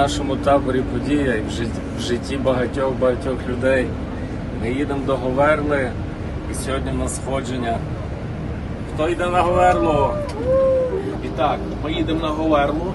Нашому таборі подія і в житті, багатьох багатьох людей. Ми їдемо до Говерли і сьогодні в нас сходження. Хто йде на Говерлу? І так, ми їдемо на Говерлу.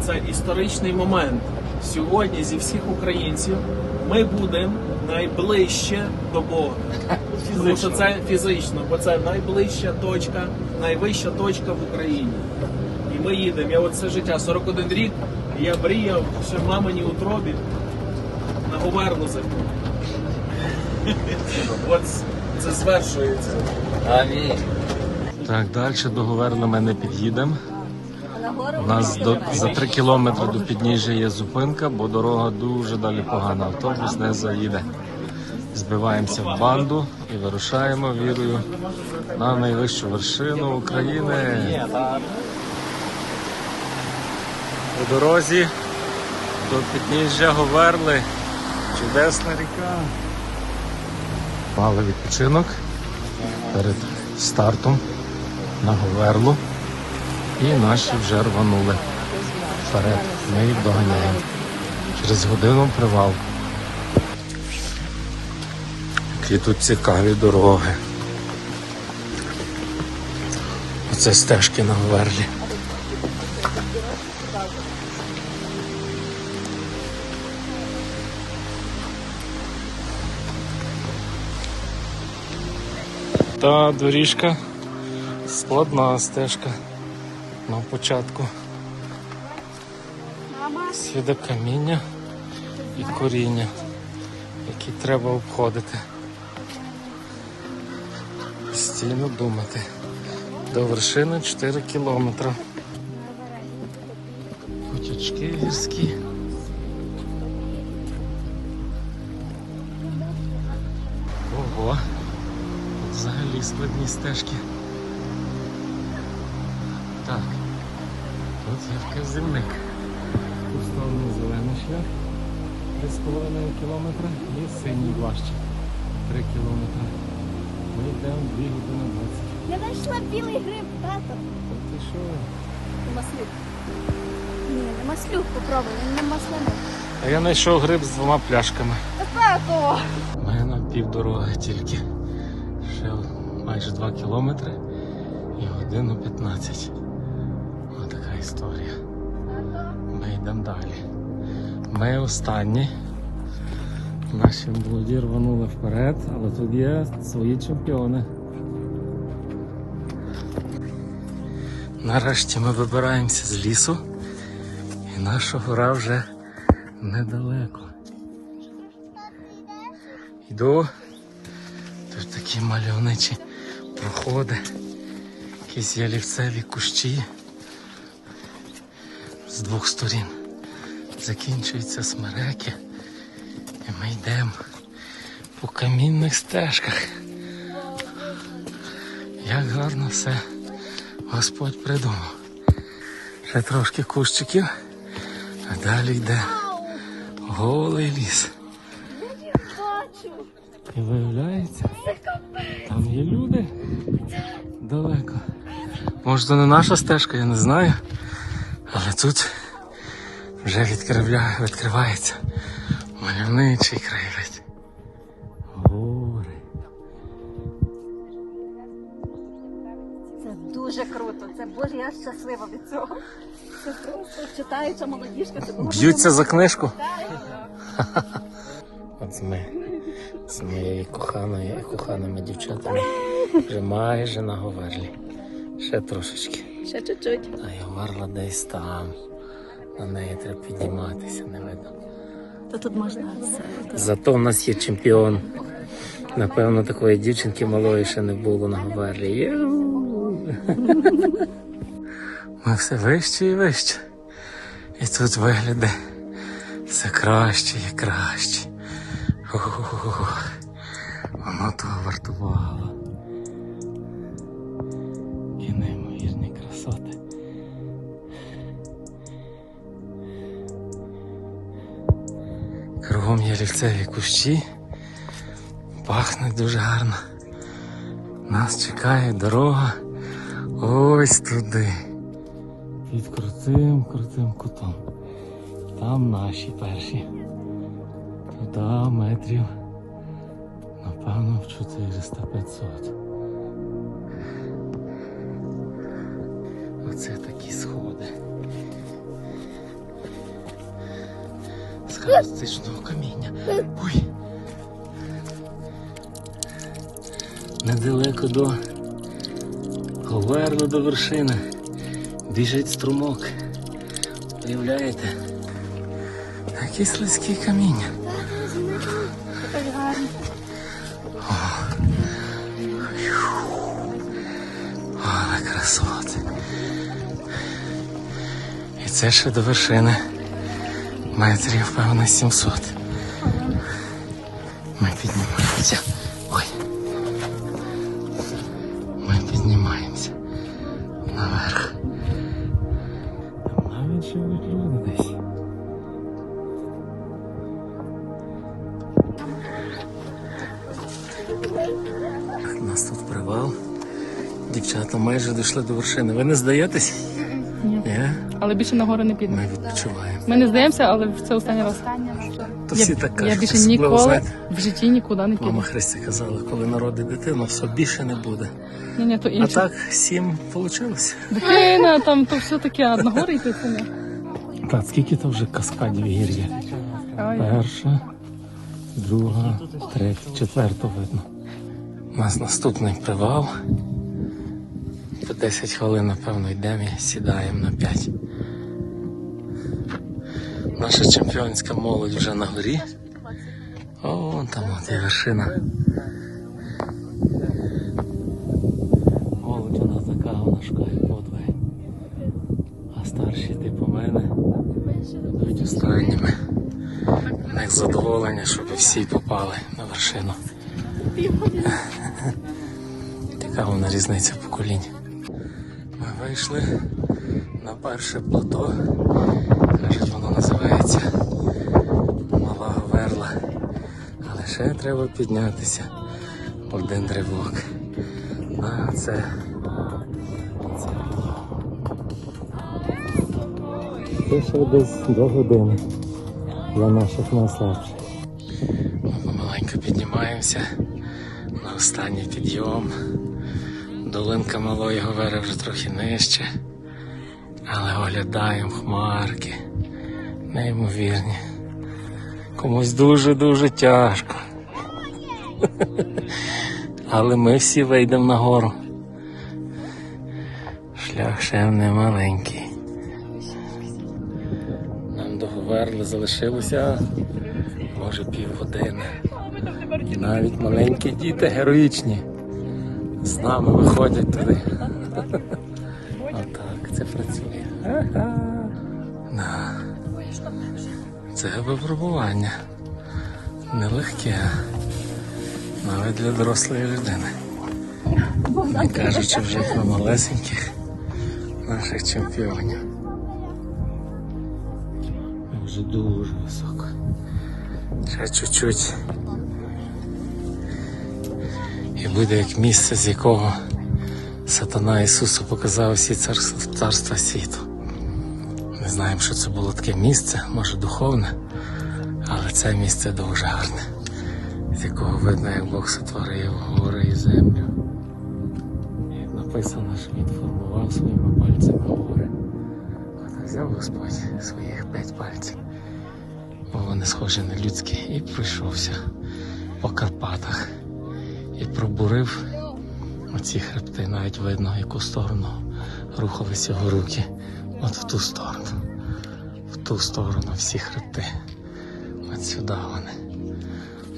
Це історичний момент. Сьогодні зі всіх українців ми будемо найближче до Бога. Тому що це фізично, бо це найближча точка, найвища точка в Україні. І ми їдемо. Я от все життя, 41 рік, я мріяв, що в маминій утробі на Говерлу зайти. От це звершується. Амінь. Так, далі до Говерли ми не під'їдемо. У нас до, за 3 кілометри до підніжжя є зупинка, бо дорога дуже далі погана. Автобус не заїде. Збиваємося в банду і вирушаємо вірою на найвищу вершину України. У дорозі до підніжжя Говерли. Чудесна ріка. Мали відпочинок перед стартом на Говерлу. І наші вже рванули вперед. Ми їх доганяємо. Через годину привал. Які тут цікаві дороги. Оце стежки на Говерлі. Та доріжка складна стежка на початку. Сліди каміння і коріння, які треба обходити. Постійно думати. До вершини 4 кілометри. Потічки гірські. Взагалі стежки. Так, тут є вказівник. Поставлений зелений шлях 3,5 кілометра і синій важче 3 кілометри. Ми йдемо 2 години 20. Я знайшла білий гриб, тато. Та ти що? Маслюк. Ні, не маслюк попробуй, він не масляний. А я знайшов гриб з двома пляшками. Та тато! Ми на півдороги тільки. Ще майже 2 кілометри і годину 15. Отака історія. Ми йдемо далі. Ми останні. Наші молоді рванули вперед, але тут є свої чемпіони. Нарешті ми вибираємося з лісу, і наша гора вже недалеко. Йду. Тут такі мальовничі проходи, якісь ялівцеві кущі з двох сторін. Закінчуються смереки, і ми йдемо по камінних стежках. Як гарно все Господь придумав. Ще трошки кущиків, а далі йде голий ліс. І виявляється, там є люди далеко. Може, це не наша стежка, я не знаю. Але тут вже відкривля... відкривається мальовничий краєвид. Гори. Це дуже круто. Це боже, я щаслива від цього. Це просто читаюча молодіжка. Це було Б'ються за книжку. От ми з моєю коханою і коханими дівчатами вже майже на Говерлі. Ще трошечки. ще чуть-чуть. А я варла десь там. На неї треба підніматися, не видно. То тут можна все. Зато в нас є чемпіон. Напевно, такої дівчинки малої ще не було на Говерлі. Ми все вище і вище. І тут вигляди все краще і краще. Воно того вартувало. Кругом є лівцеві кущі. Пахне дуже гарно. Нас чекає дорога ось туди. Під крутим, крутим кутом. там наші перші. Туди метрів. Напевно, в 400-500. З каміння. Ой. Недалеко до Говерну до вершини. Біжить струмок. Уявляєте? Які слизькі каміння. Але красоти. І це ще до вершини. Метрів, певно, 700. Ми піднімаємося. Ой. Ми піднімаємося наверх. Навіть десь. У нас тут привал. Дівчата майже дійшли до вершини. Ви не здаєтесь? Але більше на гори не підемо. Ми відпочиваємо. Ми не здаємося, але це останній раз. То всі я, так я більше особливо, ніколи знаєте, в житті нікуди не піду. Мама Христя казала, коли народить дитину, все більше не буде. Ні, ні, то А інше. так сім вийшло. Дитина, там то все таке, а на гори йти це не. Так, скільки то вже каскадів гір є? Перша, друга, третя, четверта видно. У нас наступний привал. По 10 хвилин, напевно, йдемо і сідаємо на 5. Наша чемпіонська молодь вже на горі. О, вон там от є вершина. Молодь у нас така, вона шукає подвиги. А старші, типу мене, йдуть останніми. У них задоволення, щоб всі попали на вершину. Така вона різниця поколінь. Ми вийшли на перше плато. Кажуть, воно називається Мала Говерла. Але ще треба піднятися один ривок. А це. це Це ще десь до години для наших найслабших. Ми помаленьку піднімаємося на останній підйом. Долинка малої Говери вже трохи нижче, але оглядаємо хмарки. Неймовірні. Комусь дуже-дуже тяжко. Але ми всі вийдемо на гору. Шлях ще не маленький. Нам до Говерли залишилося може півгодини. Навіть маленькі діти героїчні з нами виходять туди. Да. Це випробування. Нелегке. Навіть для дорослої людини. Не кажучи вже про малесеньких наших чемпіонів. Вже дуже високо. Ще чуть-чуть. І буде як місце, з якого сатана Ісусу показав всі царства, світу. Знаємо, що це було таке місце, може духовне, але це місце дуже гарне, з якого видно, як Бог сотворив гори і землю. Як написано, що він формував своїми пальцями гори. От взяв Господь своїх п'ять пальців, бо вони схожі на людські, і пройшовся по Карпатах і пробурив оці хребти, навіть видно, яку сторону рухались його руки. От в ту сторону. Ту сторону всі хребти. От сюди вони.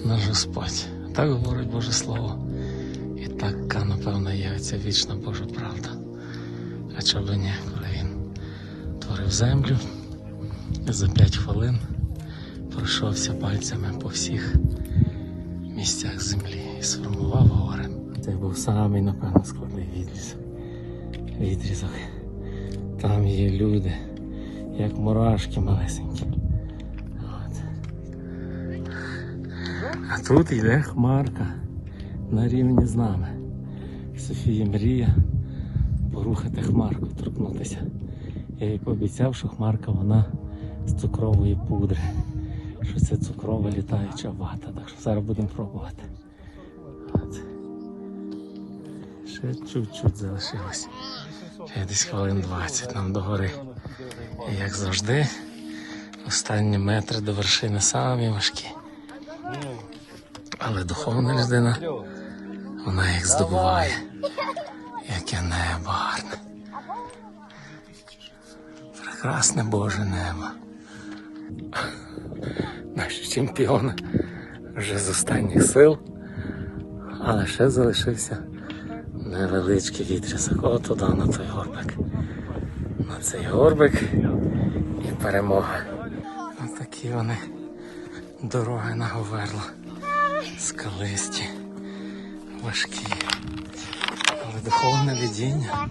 Наш Господь. Так говорить Боже Слово. І така, напевно, є оця вічна Божа правда. А чого би ні, коли він творив землю за п'ять хвилин пройшовся пальцями по всіх місцях землі і сформував гори. Це був самий, напевно, складний відрізок. Відрізок. Там є люди, як мурашки малесенькі. От. А тут йде хмарка на рівні з нами. Софія мріє порухати хмарку, торкнутися. Я їй пообіцяв, що хмарка вона з цукрової пудри. Що це цукрова літаюча вата. Так що зараз будемо пробувати. Ще чуть-чуть залишилось. Ще десь хвилин 20 нам до гори. І як завжди, останні метри до вершини самі важкі. Але духовна людина, вона їх здобуває. Яке небо гарне. Прекрасне Боже небо. Наші чемпіони вже з останніх сил, але ще залишився невеличкий відрізок. От туди на той горбик. На цей горбик і перемога. Ось такі вони дороги на Говерло. Скалисті, важкі. Але духовне видіння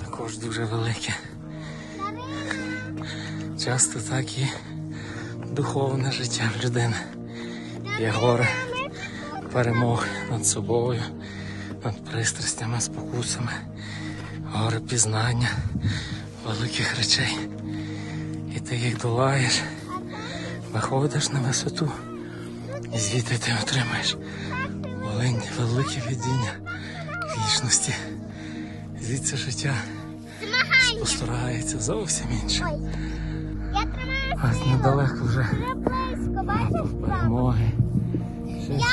також дуже велике. Часто так і духовне життя в людини. Є горе перемог над собою, пристрастями, спокусами, горе пізнання великих речей. І ти їх долаєш, виходиш на висоту, і звідти ти отримаєш велике видіння вічності. Звідси життя спостерігається зовсім інше. Ось недалеко вже перемоги. Я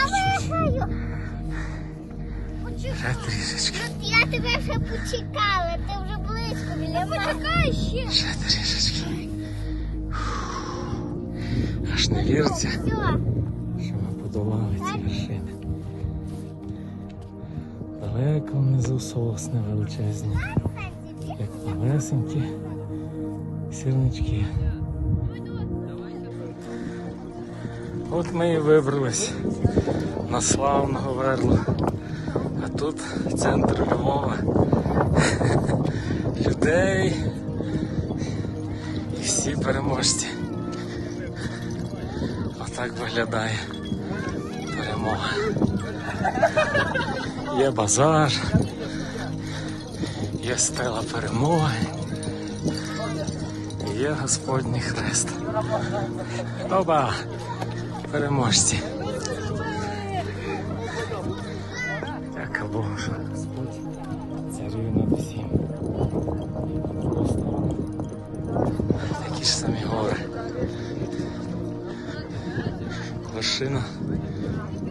виграю. Ще трішечки, Я тебе вже почекала, ти вже близько біля мене. Почекай ще. ще трішечки. Аж не віриться, що ми подолали ці вершини. Далеко внизу сосни величезні, як малесенькі сірнички. От ми і вибрались на славну Говерлу. А тут центр Львова. Людей і всі переможці. Отак виглядає перемога. Є базар, є стела перемоги, є Господній хрест. Оба! Переможці. Вершина кам'яниста,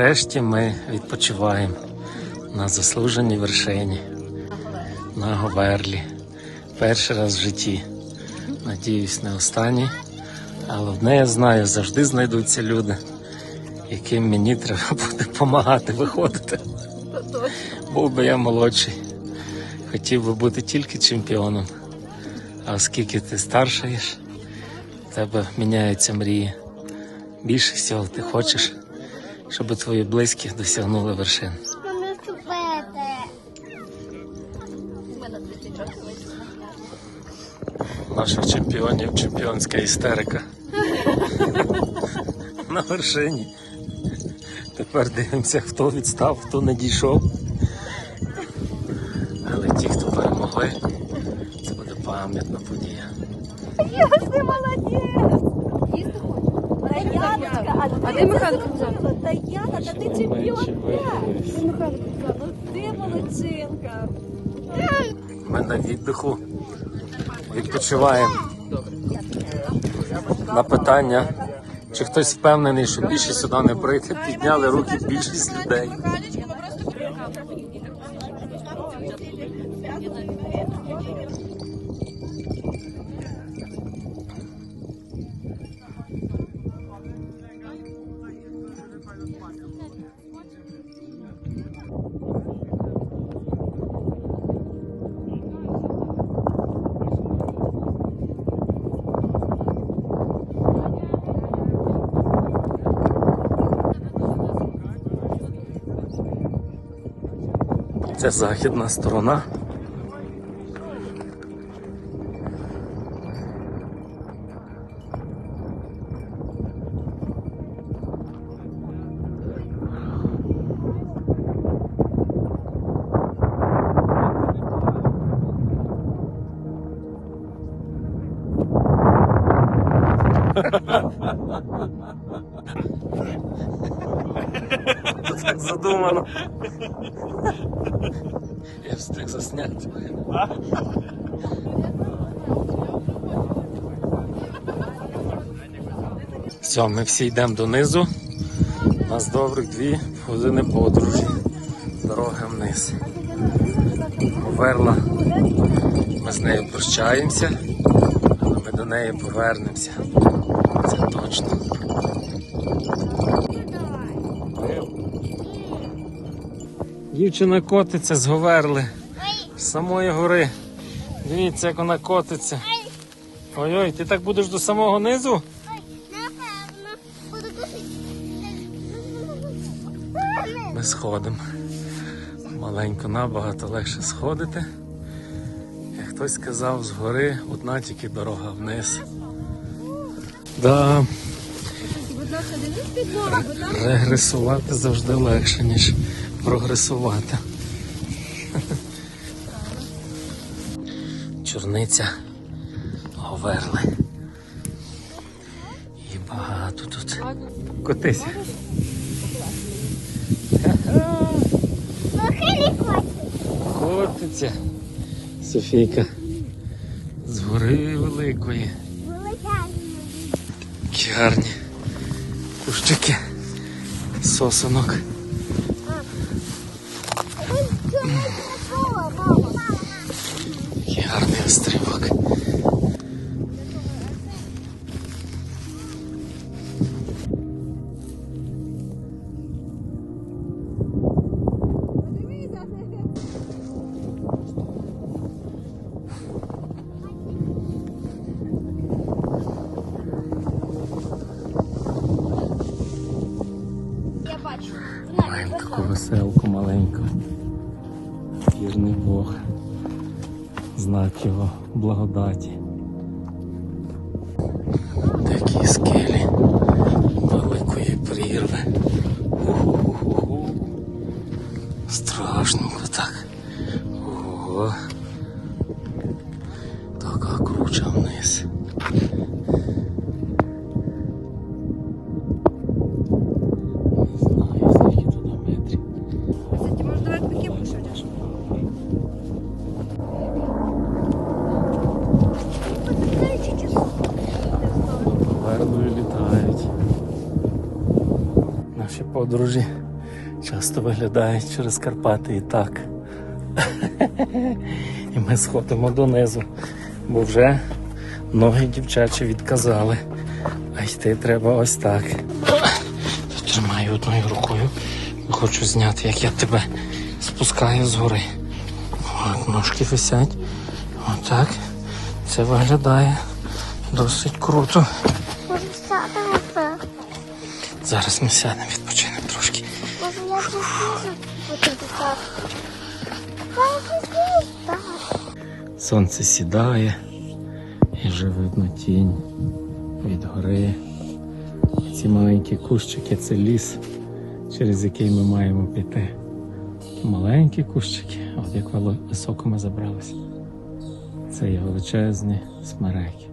Нарешті ми відпочиваємо на заслуженій вершині на Говерлі. Перший раз в житті. Надіюсь, не останній. Але одне я знаю, завжди знайдуться люди, яким мені треба буде допомагати виходити. Був би я молодший. Хотів би бути тільки чемпіоном. А оскільки ти старшаєш, в тебе міняються мрії. Більше всього ти хочеш, щоб твої близькі досягнули вершин. Мене ступити. Ми на 34 вийшли. Наших чемпіонів чемпіонська істерика. На вершині. Тепер дивимося, хто відстав, хто не дійшов. Але ті, хто перемогли, це буде пам'ятна подія. Ти молодець! Їсти? Таяночка, а де Михайло зробила? Таяна, та ти чемпіонка! Ну ти молодчинка! Ми на віддиху відпочиваємо. На питання, чи хтось впевнений, що більше сюди не прийти, підняли руки більшість людей. Це західна сторона. Задумано. Встиг. Все, ми всі йдемо донизу. У нас добрих дві години подорожі. Дорога вниз. Поверла. Ми з нею прощаємося, але ми до неї повернемося. Це точно. Дівчина котиться з Говерли. З самої гори. Дивіться, як вона котиться. Ой-ой, ти так будеш до самого низу? Ми сходимо. Маленько набагато легше сходити. Як хтось сказав, з гори одна тільки дорога вниз. Да, регресувати завжди легше, ніж прогресувати. Чорниця Говерли. І багато тут. Котися. Котиться. Софійка. З гори великої. Які гарні кущики сосонок. Гарний острівок. Маємо таку веселку маленьку. Вірний Бог. Знак його благодаті. Наші подорожі часто виглядають через Карпати і так. І ми сходимо донизу, бо вже ноги дівчачі відказали. А йти треба ось так. Тримаю одною рукою. Хочу зняти, як я тебе спускаю з гори. От, ножки висять. Отак. Це виглядає досить круто. Зараз ми сядемо, відпочинемо трошки. Сонце сідає і вже видно тінь від гори. Ці маленькі кущики це ліс, через який ми маємо піти. Маленькі кущики, от як високо ми забралися. Це є величезні смереки.